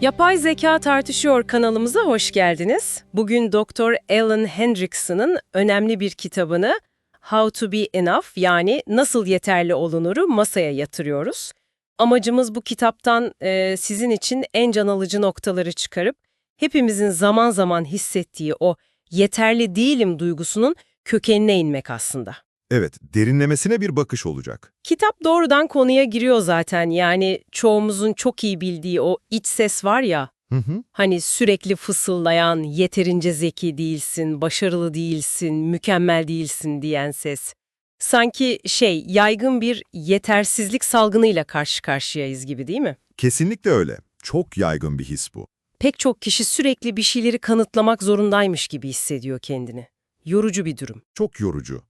Yapay Zeka Tartışıyor kanalımıza hoş geldiniz. Bugün Dr. Alan Hendrickson'ın önemli bir kitabını How to be Enough yani Nasıl Yeterli Olunur'u masaya yatırıyoruz. Amacımız bu kitaptan e, sizin için en can alıcı noktaları çıkarıp hepimizin zaman zaman hissettiği o yeterli değilim duygusunun kökenine inmek aslında. Evet, derinlemesine bir bakış olacak. Kitap doğrudan konuya giriyor zaten yani çoğumuzun çok iyi bildiği o iç ses var ya Hı hı. Hani sürekli fısıldayan, yeterince zeki değilsin, başarılı değilsin, mükemmel değilsin diyen ses. Sanki şey, yaygın bir yetersizlik salgınıyla karşı karşıyayız gibi değil mi? Kesinlikle öyle. Çok yaygın bir his bu. Pek çok kişi sürekli bir şeyleri kanıtlamak zorundaymış gibi hissediyor kendini. Yorucu bir durum. Çok yorucu.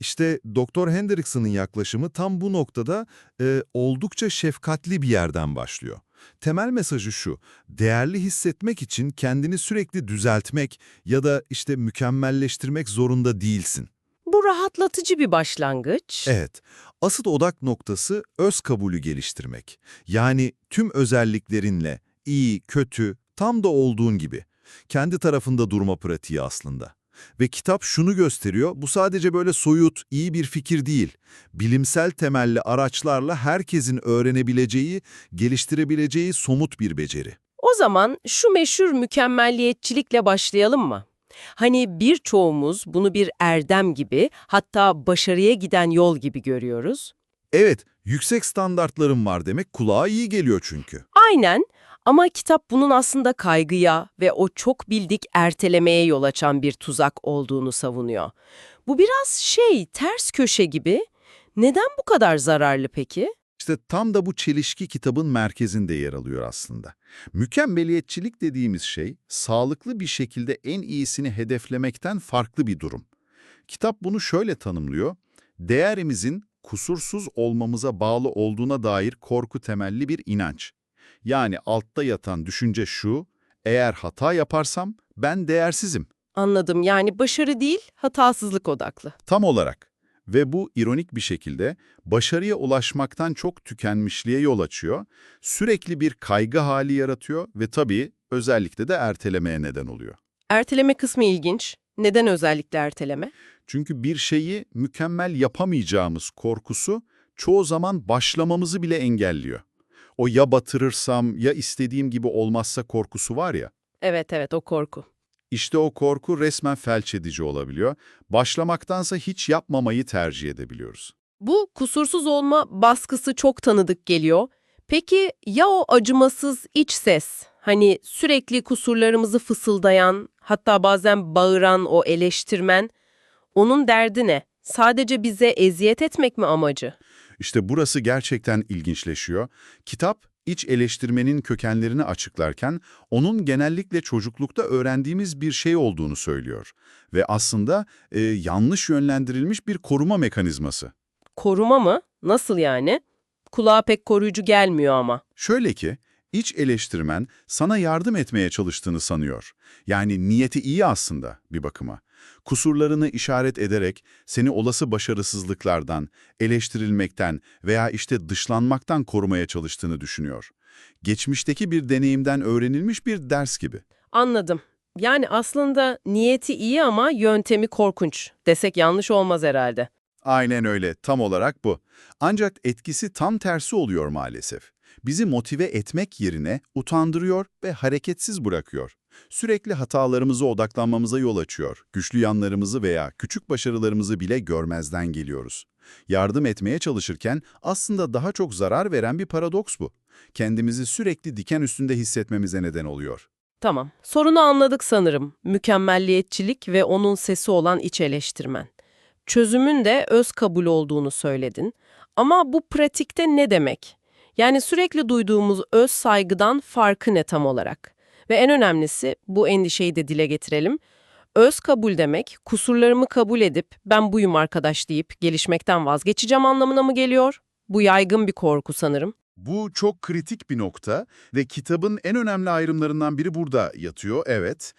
İşte Dr. Hendrickson'ın yaklaşımı tam bu noktada e, oldukça şefkatli bir yerden başlıyor. Temel mesajı şu, değerli hissetmek için kendini sürekli düzeltmek ya da işte mükemmelleştirmek zorunda değilsin. Bu rahatlatıcı bir başlangıç. Evet, asıl odak noktası öz kabulü geliştirmek. Yani tüm özelliklerinle, iyi, kötü, tam da olduğun gibi. Kendi tarafında durma pratiği aslında. Ve kitap şunu gösteriyor, bu sadece böyle soyut, iyi bir fikir değil. Bilimsel temelli araçlarla herkesin öğrenebileceği, geliştirebileceği somut bir beceri. O zaman şu meşhur mükemmelliyetçilikle başlayalım mı? Hani birçoğumuz bunu bir erdem gibi, hatta başarıya giden yol gibi görüyoruz. Evet, yüksek standartlarım var demek kulağa iyi geliyor çünkü. Aynen ama kitap bunun aslında kaygıya ve o çok bildik ertelemeye yol açan bir tuzak olduğunu savunuyor. Bu biraz şey, ters köşe gibi. Neden bu kadar zararlı peki? İşte tam da bu çelişki kitabın merkezinde yer alıyor aslında. Mükemmeliyetçilik dediğimiz şey, sağlıklı bir şekilde en iyisini hedeflemekten farklı bir durum. Kitap bunu şöyle tanımlıyor, değerimizin kusursuz olmamıza bağlı olduğuna dair korku temelli bir inanç. Yani altta yatan düşünce şu, eğer hata yaparsam ben değersizim. Anladım yani başarı değil, hatasızlık odaklı. Tam olarak. Ve bu ironik bir şekilde başarıya ulaşmaktan çok tükenmişliğe yol açıyor, sürekli bir kaygı hali yaratıyor ve tabii özellikle de ertelemeye neden oluyor. Erteleme kısmı ilginç. Neden özellikle erteleme? Çünkü bir şeyi mükemmel yapamayacağımız korkusu çoğu zaman başlamamızı bile engelliyor. O ya batırırsam ya istediğim gibi olmazsa korkusu var ya, Evet evet o korku. işte o korku resmen felç edici olabiliyor. Başlamaktansa hiç yapmamayı tercih edebiliyoruz. Bu kusursuz olma baskısı çok tanıdık geliyor. Peki ya o acımasız iç ses? Hani sürekli kusurlarımızı fısıldayan, hatta bazen bağıran o eleştirmen, onun derdi ne? Sadece bize eziyet etmek mi amacı? İşte burası gerçekten ilginçleşiyor. Kitap, iç eleştirmenin kökenlerini açıklarken, onun genellikle çocuklukta öğrendiğimiz bir şey olduğunu söylüyor. Ve aslında e, yanlış yönlendirilmiş bir koruma mekanizması. Koruma mı? Nasıl yani? Kulağa pek koruyucu gelmiyor ama. Şöyle ki, iç eleştirmen sana yardım etmeye çalıştığını sanıyor. Yani niyeti iyi aslında bir bakıma. Kusurlarını işaret ederek seni olası başarısızlıklardan, eleştirilmekten veya işte dışlanmaktan korumaya çalıştığını düşünüyor. Geçmişteki bir deneyimden öğrenilmiş bir ders gibi. Anladım. Yani aslında niyeti iyi ama yöntemi korkunç desek yanlış olmaz herhalde. Aynen öyle, tam olarak bu. Ancak etkisi tam tersi oluyor maalesef. Bizi motive etmek yerine utandırıyor ve hareketsiz bırakıyor. Sürekli hatalarımıza odaklanmamıza yol açıyor. Güçlü yanlarımızı veya küçük başarılarımızı bile görmezden geliyoruz. Yardım etmeye çalışırken aslında daha çok zarar veren bir paradoks bu. Kendimizi sürekli diken üstünde hissetmemize neden oluyor. Tamam. Sorunu anladık sanırım. Mükemmelliyetçilik ve onun sesi olan iç eleştirmen. Çözümün de öz kabul olduğunu söyledin. Ama bu pratikte ne demek? Yani sürekli duyduğumuz öz saygıdan farkı ne tam olarak? Ve en önemlisi bu endişeyi de dile getirelim. Öz kabul demek kusurlarımı kabul edip ben buyum arkadaş deyip gelişmekten vazgeçeceğim anlamına mı geliyor? Bu yaygın bir korku sanırım. Bu çok kritik bir nokta ve kitabın en önemli ayrımlarından biri burada yatıyor, evet.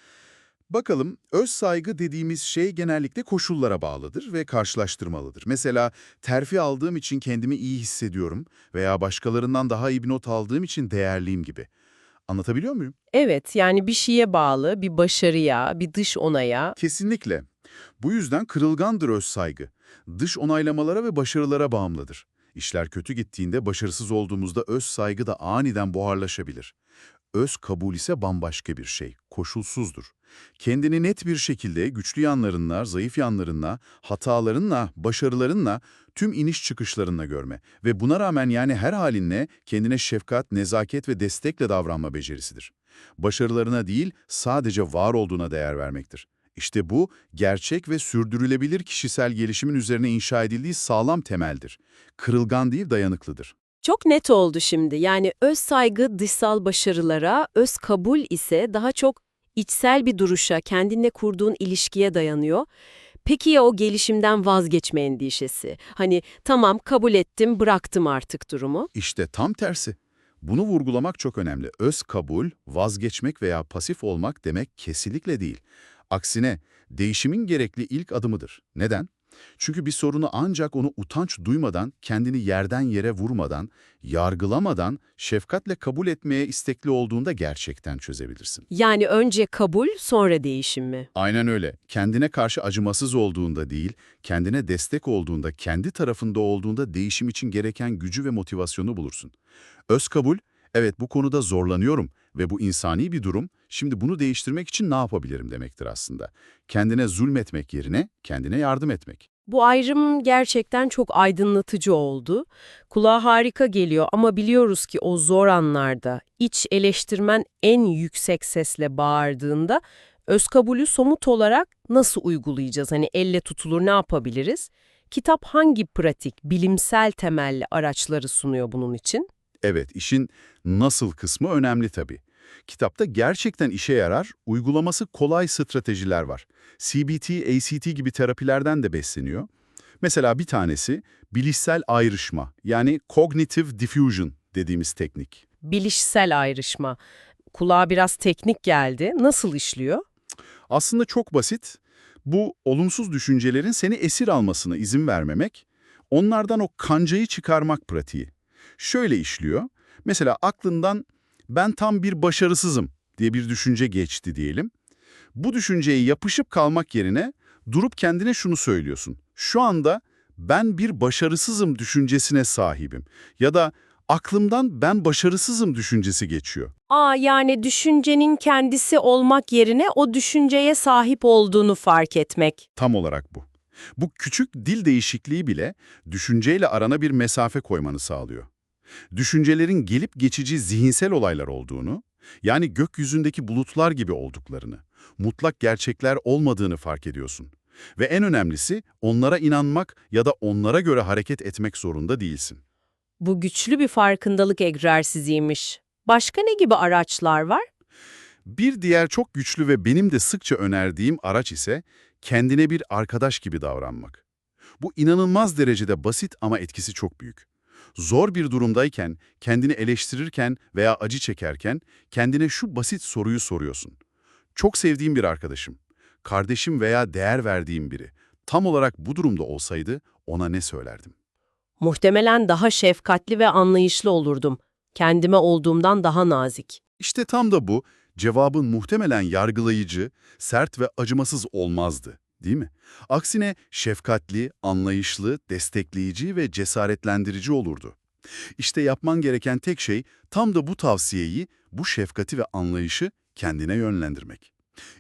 Bakalım, öz saygı dediğimiz şey genellikle koşullara bağlıdır ve karşılaştırmalıdır. Mesela terfi aldığım için kendimi iyi hissediyorum veya başkalarından daha iyi bir not aldığım için değerliyim gibi. Anlatabiliyor muyum? Evet, yani bir şeye bağlı, bir başarıya, bir dış onaya. Kesinlikle. Bu yüzden kırılgandır öz saygı. Dış onaylamalara ve başarılara bağımlıdır. İşler kötü gittiğinde, başarısız olduğumuzda öz saygı da aniden buharlaşabilir. Öz kabul ise bambaşka bir şey, koşulsuzdur. Kendini net bir şekilde güçlü yanlarınla, zayıf yanlarınla, hatalarınla, başarılarınla, tüm iniş çıkışlarınla görme ve buna rağmen yani her halinle kendine şefkat, nezaket ve destekle davranma becerisidir. Başarılarına değil, sadece var olduğuna değer vermektir. İşte bu, gerçek ve sürdürülebilir kişisel gelişimin üzerine inşa edildiği sağlam temeldir. Kırılgan değil, dayanıklıdır. Çok net oldu şimdi. Yani öz saygı dışsal başarılara, öz kabul ise daha çok içsel bir duruşa, kendinle kurduğun ilişkiye dayanıyor. Peki ya o gelişimden vazgeçme endişesi? Hani tamam kabul ettim, bıraktım artık durumu. İşte tam tersi. Bunu vurgulamak çok önemli. Öz kabul, vazgeçmek veya pasif olmak demek kesinlikle değil. Aksine değişimin gerekli ilk adımıdır. Neden? Çünkü bir sorunu ancak onu utanç duymadan, kendini yerden yere vurmadan, yargılamadan, şefkatle kabul etmeye istekli olduğunda gerçekten çözebilirsin. Yani önce kabul, sonra değişim mi? Aynen öyle. Kendine karşı acımasız olduğunda değil, kendine destek olduğunda, kendi tarafında olduğunda değişim için gereken gücü ve motivasyonu bulursun. Öz kabul, evet bu konuda zorlanıyorum ve bu insani bir durum, şimdi bunu değiştirmek için ne yapabilirim demektir aslında. Kendine zulmetmek yerine kendine yardım etmek. Bu ayrım gerçekten çok aydınlatıcı oldu. Kulağa harika geliyor ama biliyoruz ki o zor anlarda iç eleştirmen en yüksek sesle bağırdığında öz kabulü somut olarak nasıl uygulayacağız? Hani elle tutulur ne yapabiliriz? Kitap hangi pratik, bilimsel temelli araçları sunuyor bunun için? Evet, işin nasıl kısmı önemli tabii. Kitapta gerçekten işe yarar, uygulaması kolay stratejiler var. CBT, ACT gibi terapilerden de besleniyor. Mesela bir tanesi bilişsel ayrışma yani cognitive diffusion dediğimiz teknik. Bilişsel ayrışma. Kulağa biraz teknik geldi. Nasıl işliyor? Aslında çok basit. Bu olumsuz düşüncelerin seni esir almasına izin vermemek, onlardan o kancayı çıkarmak pratiği. Şöyle işliyor. Mesela aklından ben tam bir başarısızım diye bir düşünce geçti diyelim. Bu düşünceye yapışıp kalmak yerine durup kendine şunu söylüyorsun. Şu anda ben bir başarısızım düşüncesine sahibim. Ya da aklımdan ben başarısızım düşüncesi geçiyor. Aa yani düşüncenin kendisi olmak yerine o düşünceye sahip olduğunu fark etmek. Tam olarak bu. Bu küçük dil değişikliği bile düşünceyle arana bir mesafe koymanı sağlıyor. Düşüncelerin gelip geçici zihinsel olaylar olduğunu, yani gökyüzündeki bulutlar gibi olduklarını, mutlak gerçekler olmadığını fark ediyorsun. Ve en önemlisi onlara inanmak ya da onlara göre hareket etmek zorunda değilsin. Bu güçlü bir farkındalık egzersiziymiş. Başka ne gibi araçlar var? Bir diğer çok güçlü ve benim de sıkça önerdiğim araç ise kendine bir arkadaş gibi davranmak. Bu inanılmaz derecede basit ama etkisi çok büyük. Zor bir durumdayken, kendini eleştirirken veya acı çekerken kendine şu basit soruyu soruyorsun. Çok sevdiğim bir arkadaşım, kardeşim veya değer verdiğim biri tam olarak bu durumda olsaydı ona ne söylerdim? Muhtemelen daha şefkatli ve anlayışlı olurdum. Kendime olduğumdan daha nazik. İşte tam da bu, cevabın muhtemelen yargılayıcı, sert ve acımasız olmazdı, değil mi? Aksine şefkatli, anlayışlı, destekleyici ve cesaretlendirici olurdu. İşte yapman gereken tek şey tam da bu tavsiyeyi, bu şefkati ve anlayışı kendine yönlendirmek.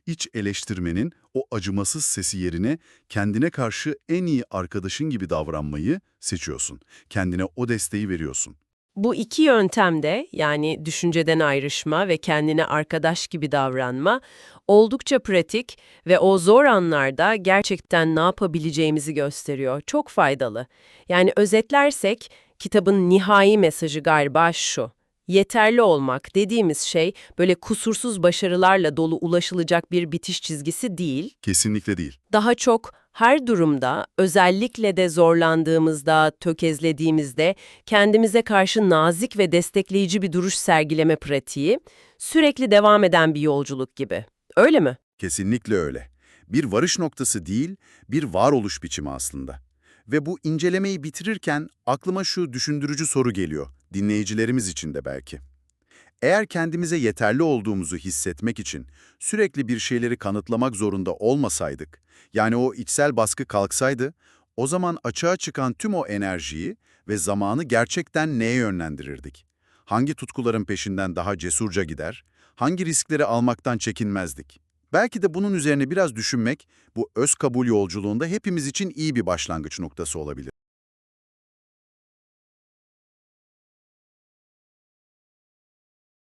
İç eleştirmenin o acımasız sesi yerine kendine karşı en iyi arkadaşın gibi davranmayı seçiyorsun. Kendine o desteği veriyorsun. Bu iki yöntemde yani düşünceden ayrışma ve kendine arkadaş gibi davranma oldukça pratik ve o zor anlarda gerçekten ne yapabileceğimizi gösteriyor. Çok faydalı. Yani özetlersek kitabın nihai mesajı galiba şu. Yeterli olmak dediğimiz şey böyle kusursuz başarılarla dolu ulaşılacak bir bitiş çizgisi değil. Kesinlikle değil. Daha çok her durumda, özellikle de zorlandığımızda, tökezlediğimizde kendimize karşı nazik ve destekleyici bir duruş sergileme pratiği, sürekli devam eden bir yolculuk gibi. Öyle mi? Kesinlikle öyle. Bir varış noktası değil, bir varoluş biçimi aslında. Ve bu incelemeyi bitirirken aklıma şu düşündürücü soru geliyor, dinleyicilerimiz için de belki. Eğer kendimize yeterli olduğumuzu hissetmek için sürekli bir şeyleri kanıtlamak zorunda olmasaydık, yani o içsel baskı kalksaydı, o zaman açığa çıkan tüm o enerjiyi ve zamanı gerçekten neye yönlendirirdik? Hangi tutkuların peşinden daha cesurca gider, hangi riskleri almaktan çekinmezdik? Belki de bunun üzerine biraz düşünmek, bu öz kabul yolculuğunda hepimiz için iyi bir başlangıç noktası olabilir.